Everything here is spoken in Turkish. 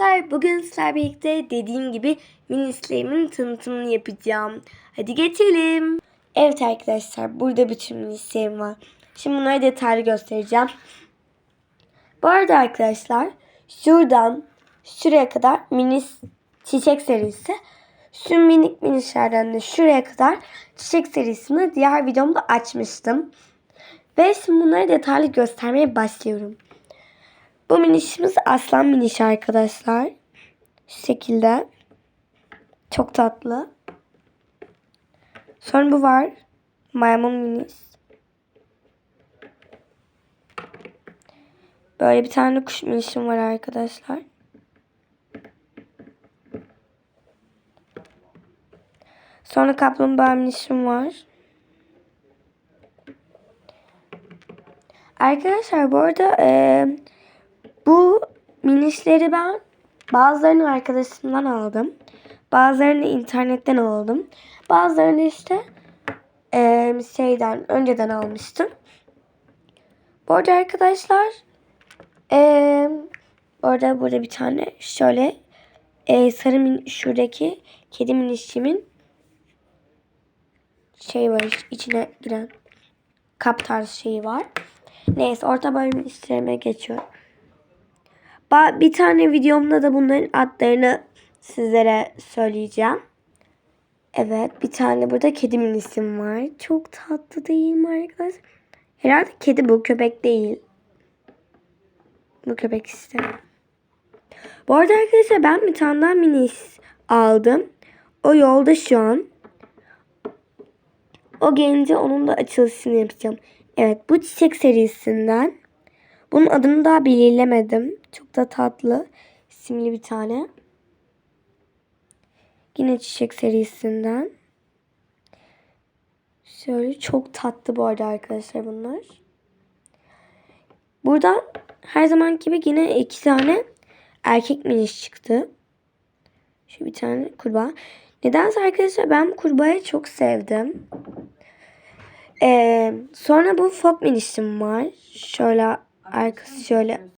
arkadaşlar bugün sizlerle birlikte dediğim gibi mini slime'in tanıtımını yapacağım. Hadi geçelim. Evet arkadaşlar burada bütün mini slime var. Şimdi bunları detaylı göstereceğim. Bu arada arkadaşlar şuradan şuraya kadar mini çiçek serisi. Şu minik minişlerden de şuraya kadar çiçek serisini diğer videomda açmıştım. Ve şimdi bunları detaylı göstermeye başlıyorum. Bu minişimiz aslan miniş arkadaşlar. Şu şekilde. Çok tatlı. Sonra bu var. Maymun miniş. Böyle bir tane kuş minişim var arkadaşlar. Sonra kaplumbağa minişim var. Arkadaşlar bu arada eee bu minişleri ben bazılarını arkadaşımdan aldım. Bazılarını internetten aldım. Bazılarını işte eee, şeyden önceden almıştım. Bu arada arkadaşlar eee orada burada bir tane şöyle eee, sarı min şuradaki kedi minişimin şey var içine giren kap tarzı şeyi var. Neyse orta boy minişlerime geçiyorum. Bir tane videomda da bunların adlarını sizlere söyleyeceğim. Evet bir tane burada kedi minisim var. Çok tatlı değil mi arkadaşlar? Herhalde kedi bu köpek değil. Bu köpek işte. Bu arada arkadaşlar ben bir tane daha minis aldım. O yolda şu an. O gelince onun da açılışını yapacağım. Evet bu çiçek serisinden. Bunun adını daha belirlemedim. Çok da tatlı. isimli bir tane. Yine çiçek serisinden. Şöyle çok tatlı bu arada arkadaşlar bunlar. Buradan her zaman gibi yine iki tane erkek miniş çıktı. Şu bir tane kurbağa. Nedense arkadaşlar ben kurbağayı çok sevdim. Ee, sonra bu fok minişim var. Şöyle arkası şöyle